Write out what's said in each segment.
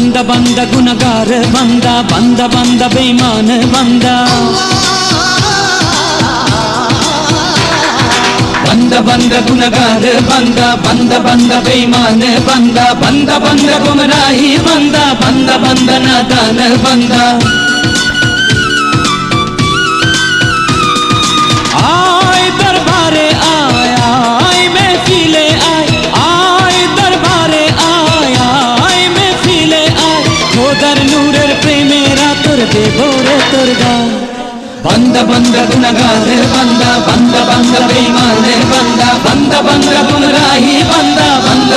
বান্দা বান্দা গুনাগার বান্দা বান্দা বান্দা বেঈমান বান্দা বান্দা বান্দা গুনাগার বান্দা বান্দা বান্দা বেঈমান বান্দা বান্দা বান্দা গুমরাহি বান্দা বান্দা বান্দা নাদান বান্দা আয় তোর দেবরে তোর গা? বান্দা বান্দা গুনাগার বান্দা বান্দা বান্দা বেঈমানে বান্দা বান্দা বান্দা গুমরাহি বান্দা বান্দা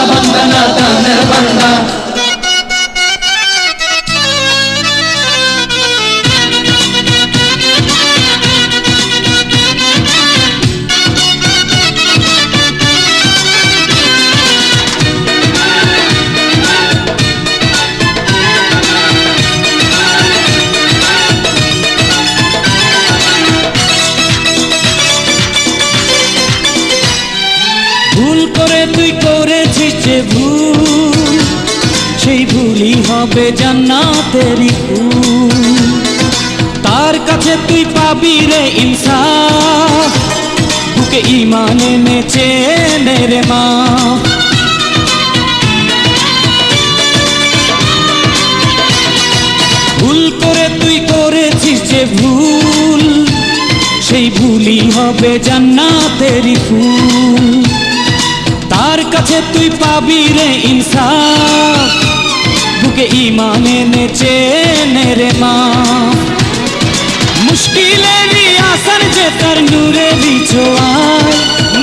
ভুল করে তুই করেছিস যে ভুল, সেই ভুলই হবে জান্নাতেরই ফুল। তার কাছে তুই পাবি রে ইনসাফ বুকে ইমানে নেচে রে মা। ভুল করে তুই করেছিস যে ভুল, সেই ভুলই হবে জান্নাতেরই ফুল। কাছে তুই পাবি রে ইনসাফ। বুকে ইমানে নেচে নে রে মা। মুশকিলেরই আসান যে তার নূরে বিছোয়ায়।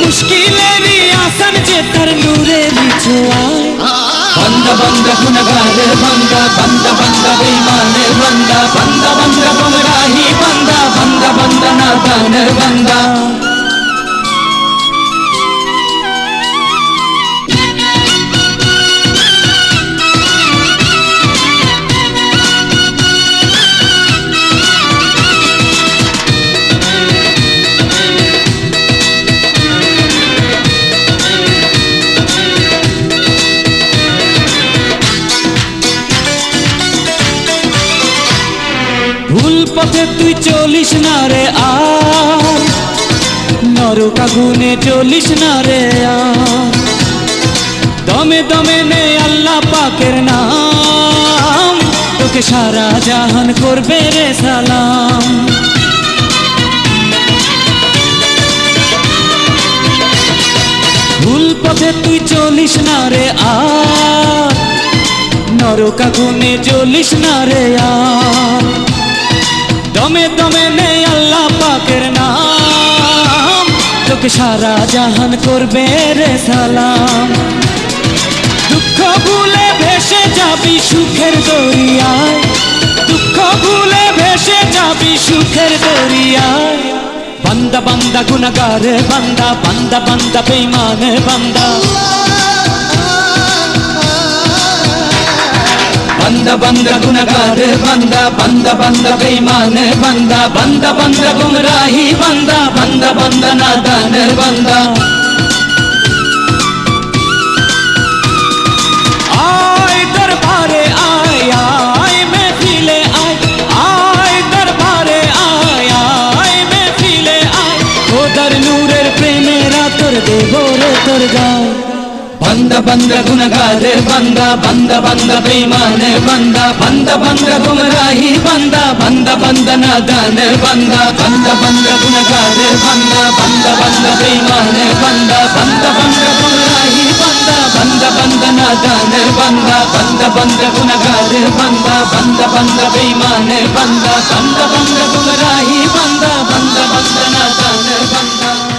মুশকিলেরই আসান যে তার নূরে বিছোয়ায়। বান্দা বান্দা গুনগার বান্দা বান্দা বান্দা, বেঈমানে বান্দা বান্দা বান্দা গুমরাহি বান্দা বান্দা বান্দা, নাদান বান্দা। ভুল পথে তুই চলিস না রে আর। নরক আগুনে চলিস না রে আর। দমে দমে নে আল্লাহ পাকের নাম। তোকে সারা জাহান করবে রে সালাম। ভুল পথে তুই চলিস না রে আর। নরক আগুনে জ্বলিস না রে আর। দমে দমে নে আল্লাহ পাকের নাম। তোকে সারা জাহান করবে রে সালাম। দুঃখ ভুলে ভেসে যাবি সুখের দরিয়ায়। দুঃখ ভুলে ভেসে যাবি সুখের দরিয়ায়। বান্দা বান্দা, গুনাগার বান্দা বান্দা বান্দা, বেঈমান বান্দা। বান্দা বান্দা গুনাগার বান্দা বান্দা বান্দা বেঈমান বান্দা বান্দা বান্দা গুমরাহি বান্দা বান্দা বান্দা নাদান বান্দা আয় দরবারে আয় আয় মেহফিলে আয় আয় দরবারে আয় আয় মেহফিলে আয় খোদার নূরের প্রেমেরা তোর দেবরে তোর গায় বান্দা বান্দা গুনগার বান্দা বান্দা বান্দা বেঈমান বান্দা বান্দা বান্দা গুমরাহি বান্দা বান্দা বান্দা নাদান বান্দা বান্দা বান্দা গুনগার বান্দা বান্দা বান্দা বেঈমান বান্দা বান্দা বান্দা গুমরাহি বান্দা বান্দা বান্দা নাদান বান্দা বান্দা বান্দা গুনগার বান্দা বান্দা বান্দা বেঈমান বান্দা বান্দা বান্দা গুমরাহি বান্দা বান্দা বান্দা নাদান বান্দা